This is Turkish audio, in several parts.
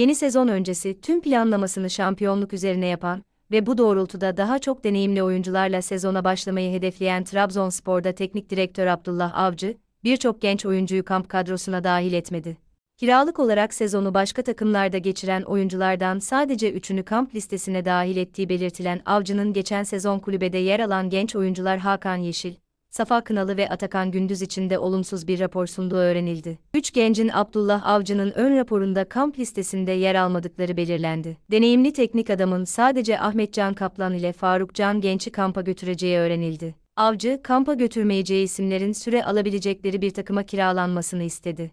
Yeni sezon öncesi tüm planlamasını şampiyonluk üzerine yapan ve bu doğrultuda daha çok deneyimli oyuncularla sezona başlamayı hedefleyen Trabzonspor'da teknik direktör Abdullah Avcı, birçok genç oyuncuyu kamp kadrosuna dahil etmedi. Kiralık olarak sezonu başka takımlarda geçiren oyunculardan sadece üçünü kamp listesine dahil ettiği belirtilen Avcı'nın geçen sezon kulübede yer alan genç oyuncular Hakan Yeşil, Safa Kınalı ve Atakan Gündüz için de olumsuz bir rapor sunduğu öğrenildi. Üç gencin Abdullah Avcı'nın ön raporunda kamp listesinde yer almadıkları belirlendi. Deneyimli teknik adamın sadece Ahmet Can Kaplan ile Faruk Can Genç'i kampa götüreceği öğrenildi. Avcı, kampa götürmeyeceği isimlerin süre alabilecekleri bir takıma kiralanmasını istedi.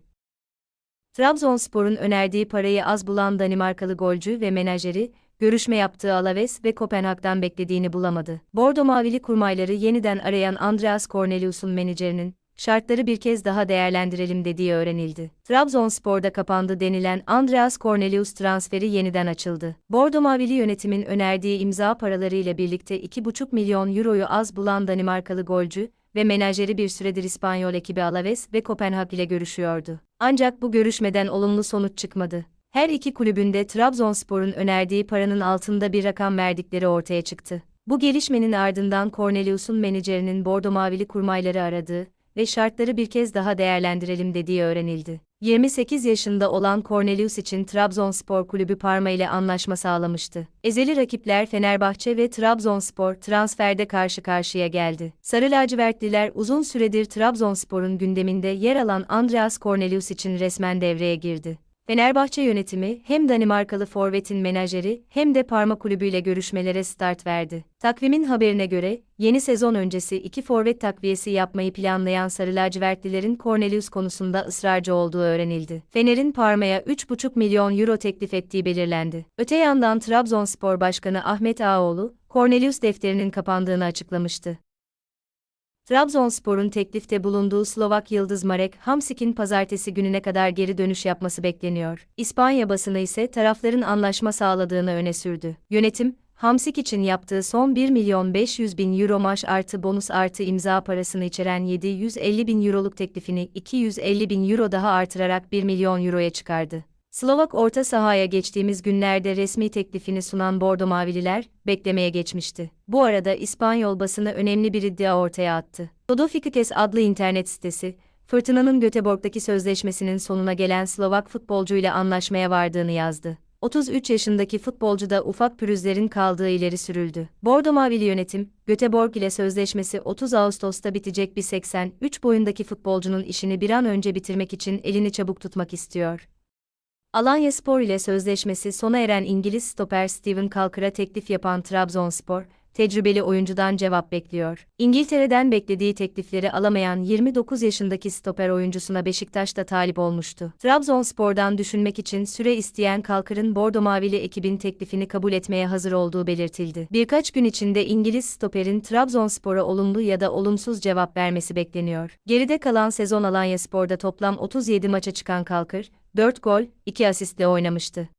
Trabzonspor'un önerdiği parayı az bulan Danimarkalı golcü ve menajeri, görüşme yaptığı Alaves ve Kopenhag'dan beklediğini bulamadı. Bordo Mavili kurmayları yeniden arayan Andreas Cornelius'un menajerinin, şartları bir kez daha değerlendirelim dediği öğrenildi. Trabzonspor'da kapandı denilen Andreas Cornelius transferi yeniden açıldı. Bordo Mavili yönetimin önerdiği imza paraları ile birlikte 2,5 milyon euroyu az bulan Danimarkalı golcü ve menajeri bir süredir İspanyol ekibi Alaves ve Kopenhag ile görüşüyordu. Ancak bu görüşmeden olumlu sonuç çıkmadı. Her iki kulübün de Trabzonspor'un önerdiği paranın altında bir rakam verdikleri ortaya çıktı. Bu gelişmenin ardından Cornelius'un menajerinin Bordo Mavili kurmayları aradığı ve şartları bir kez daha değerlendirelim dediği öğrenildi. 28 yaşında olan Cornelius için Trabzonspor Kulübü Parma ile anlaşma sağlamıştı. Ezeli rakipler Fenerbahçe ve Trabzonspor transferde karşı karşıya geldi. Sarı lacivertliler uzun süredir Trabzonspor'un gündeminde yer alan Andreas Cornelius için resmen devreye girdi. Fenerbahçe yönetimi hem Danimarkalı forvetin menajeri hem de Parma kulübüyle görüşmelere start verdi. Takvimin haberine göre, yeni sezon öncesi iki forvet takviyesi yapmayı planlayan Sarı lacivertlilerin Cornelius konusunda ısrarcı olduğu öğrenildi. Fener'in Parma'ya 3,5 milyon euro teklif ettiği belirlendi. Öte yandan Trabzonspor Başkanı Ahmet Ağaoğlu, Cornelius defterinin kapandığını açıklamıştı. Trabzonspor'un teklifte bulunduğu Slovak yıldız Marek Hamsik'in pazartesi gününe kadar geri dönüş yapması bekleniyor. İspanya basını ise tarafların anlaşma sağladığını öne sürdü. Yönetim, Hamsik için yaptığı son 1 milyon 500 bin euro maaş artı bonus artı imza parasını içeren 750 bin euroluk teklifini 250 bin euro daha artırarak 1 milyon euroya çıkardı. Slovak orta sahaya geçtiğimiz günlerde resmi teklifini sunan Bordo Mavililer, beklemeye geçmişti. Bu arada İspanyol basını önemli bir iddia ortaya attı. Dodo Fikikes adlı internet sitesi, Fırtına'nın Göteborg'daki sözleşmesinin sonuna gelen Slovak futbolcuyla anlaşmaya vardığını yazdı. 33 yaşındaki futbolcuda ufak pürüzlerin kaldığı ileri sürüldü. Bordo Mavili yönetim, Göteborg ile sözleşmesi 30 Ağustos'ta bitecek bir 83 boyundaki futbolcunun işini bir an önce bitirmek için elini çabuk tutmak istiyor. Alanya Spor ile sözleşmesi sona eren İngiliz stoper Steven Kalkır'a teklif yapan Trabzonspor, tecrübeli oyuncudan cevap bekliyor. İngiltere'den beklediği teklifleri alamayan 29 yaşındaki stoper oyuncusuna Beşiktaş da talip olmuştu. Trabzonspor'dan düşünmek için süre isteyen Kalkır'ın Bordo Mavili ekibin teklifini kabul etmeye hazır olduğu belirtildi. Birkaç gün içinde İngiliz stoperin Trabzonspor'a olumlu ya da olumsuz cevap vermesi bekleniyor. Geride kalan sezon Alanya Spor'da toplam 37 maça çıkan Kalkır, 4 gol, 2 asistle oynamıştı.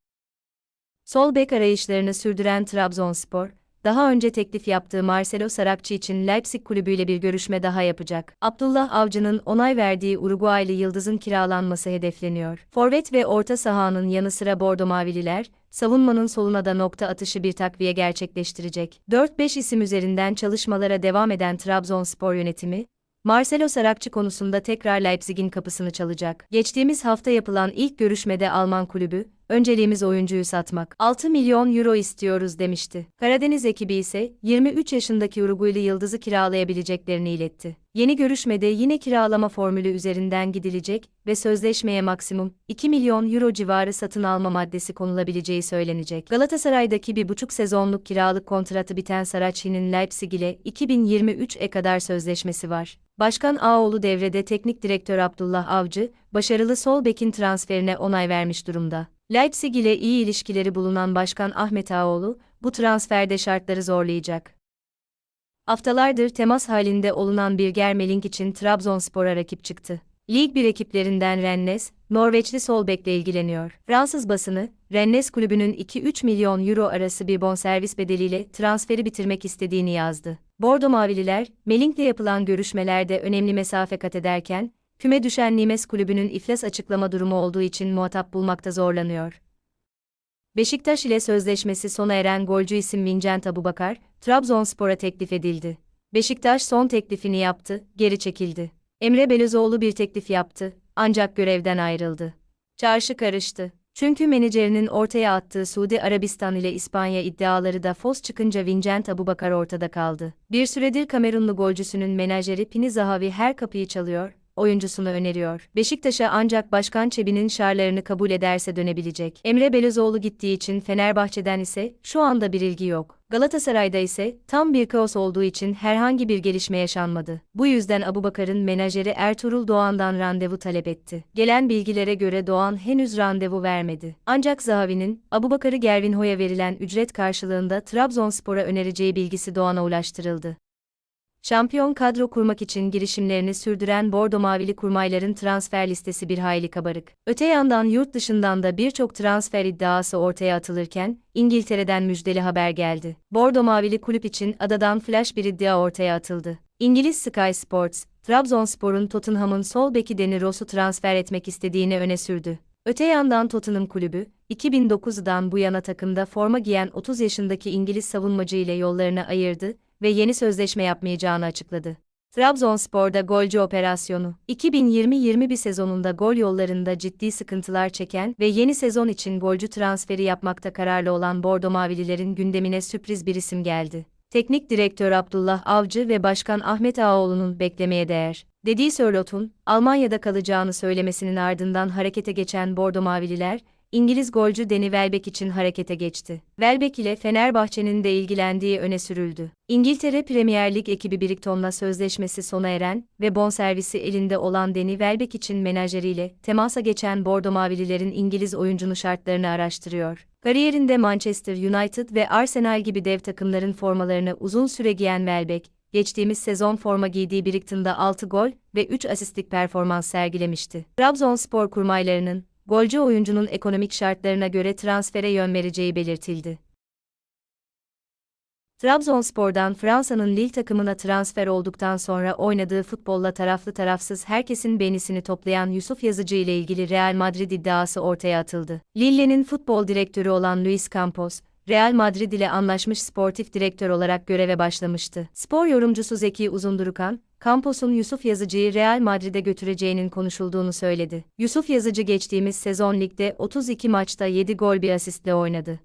Sol bek arayışlarını sürdüren Trabzonspor, daha önce teklif yaptığı Marcelo Saracchi için Leipzig kulübüyle bir görüşme daha yapacak. Abdullah Avcı'nın onay verdiği Uruguaylı yıldızın kiralanması hedefleniyor. Forvet ve orta sahanın yanı sıra Bordo Mavililer, savunmanın soluna da nokta atışı bir takviye gerçekleştirecek. 4-5 isim üzerinden çalışmalara devam eden Trabzonspor yönetimi, Marcelo Saracchi konusunda tekrar Leipzig'in kapısını çalacak. Geçtiğimiz hafta yapılan ilk görüşmede Alman kulübü, önceliğimiz oyuncuyu satmak. 6 milyon euro istiyoruz demişti. Karadeniz ekibi ise 23 yaşındaki Uruguaylı yıldızı kiralayabileceklerini iletti. Yeni görüşmede yine kiralama formülü üzerinden gidilecek ve sözleşmeye maksimum 2 milyon euro civarı satın alma maddesi konulabileceği söylenecek. Galatasaray'daki bir buçuk sezonluk kiralık kontratı biten Saracchi'nin Leipzig ile 2023'e kadar sözleşmesi var. Başkan Ağoğlu devrede teknik direktör Abdullah Avcı, başarılı sol bekin transferine onay vermiş durumda. Leipzig ile iyi ilişkileri bulunan Başkan Ahmet Ağoğlu, bu transferde şartları zorlayacak. Haftalardır temas halinde olunan bir Germelink için Trabzonspor'a rakip çıktı. Lig 1 ekiplerinden Rennes, Norveçli sol bekle ilgileniyor. Fransız basını, Rennes kulübünün 2-3 milyon euro arası bir bonservis bedeliyle transferi bitirmek istediğini yazdı. Bordo Mavililer, Melink'le yapılan görüşmelerde önemli mesafe kat ederken, küme düşen Nimes kulübünün iflas açıklama durumu olduğu için muhatap bulmakta zorlanıyor. Beşiktaş ile sözleşmesi sona eren golcü isim Vincent Abubakar, Trabzonspor'a teklif edildi. Beşiktaş son teklifini yaptı, geri çekildi. Emre Belözoğlu bir teklif yaptı, ancak görevden ayrıldı. Çarşı karıştı. Çünkü menajerinin ortaya attığı Suudi Arabistan ile İspanya iddiaları da fos çıkınca Vincent Abubakar ortada kaldı. Bir süredir Kamerunlu golcüsünün menajeri Pini Zahavi her kapıyı çalıyor, oyuncusunu öneriyor. Beşiktaş'a ancak Başkan Çebi'nin şarlarını kabul ederse dönebilecek. Emre Belözoğlu gittiği için Fenerbahçe'den ise şu anda bir ilgi yok. Galatasaray'da ise tam bir kaos olduğu için herhangi bir gelişme yaşanmadı. Bu yüzden Abubakar'ın menajeri Ertuğrul Doğan'dan randevu talep etti. Gelen bilgilere göre Doğan henüz randevu vermedi. Ancak Zahavi'nin Abubakar'ı Gervinho'ya verilen ücret karşılığında Trabzonspor'a önereceği bilgisi Doğan'a ulaştırıldı. Şampiyon kadro kurmak için girişimlerini sürdüren Bordo Mavili kurmayların transfer listesi bir hayli kabarık. Öte yandan yurt dışından da birçok transfer iddiası ortaya atılırken, İngiltere'den müjdeli haber geldi. Bordo Mavili kulüp için adadan flash bir iddia ortaya atıldı. İngiliz Sky Sports, Trabzonspor'un Tottenham'ın sol beki Danny Ross'u transfer etmek istediğini öne sürdü. Öte yandan Tottenham kulübü, 2009'dan bu yana takımda forma giyen 30 yaşındaki İngiliz savunmacı ile yollarını ayırdı ve yeni sözleşme yapmayacağını açıkladı. Trabzonspor'da golcü operasyonu 2020-21 sezonunda gol yollarında ciddi sıkıntılar çeken ve yeni sezon için golcü transferi yapmakta kararlı olan Bordo Mavililerin gündemine sürpriz bir isim geldi. Teknik direktör Abdullah Avcı ve Başkan Ahmet Ağaoğlu'nun beklemeye değer dediği Sörlot'un Almanya'da kalacağını söylemesinin ardından harekete geçen Bordo Mavililer, İngiliz golcü Deni Welbeck için harekete geçti. Welbeck ile Fenerbahçe'nin de ilgilendiği öne sürüldü. İngiltere Premier Lig ekibi Brighton'la sözleşmesi sona eren ve bonservisi elinde olan Deni Welbeck için menajeriyle temasa geçen Bordo Mavililerin İngiliz oyuncunun şartlarını araştırıyor. Kariyerinde Manchester United ve Arsenal gibi dev takımların formalarını uzun süre giyen Welbeck, geçtiğimiz sezon forma giydiği Brighton'da 6 gol ve 3 asistlik performans sergilemişti. Trabzonspor kurmaylarının golcü oyuncunun ekonomik şartlarına göre transfere yön vereceği belirtildi. Trabzonspor'dan Fransa'nın Lille takımına transfer olduktan sonra oynadığı futbolla taraflı tarafsız herkesin beğenisini toplayan Yusuf Yazıcı ile ilgili Real Madrid iddiası ortaya atıldı. Lille'nin futbol direktörü olan Luis Campos, Real Madrid ile anlaşmış sportif direktör olarak göreve başlamıştı. Spor yorumcusu Zeki Uzundurukan, Campos'un Yusuf Yazıcı'yı Real Madrid'e götüreceğinin konuşulduğunu söyledi. Yusuf Yazıcı geçtiğimiz sezon ligde 32 maçta 7 gol bir asistle oynadı.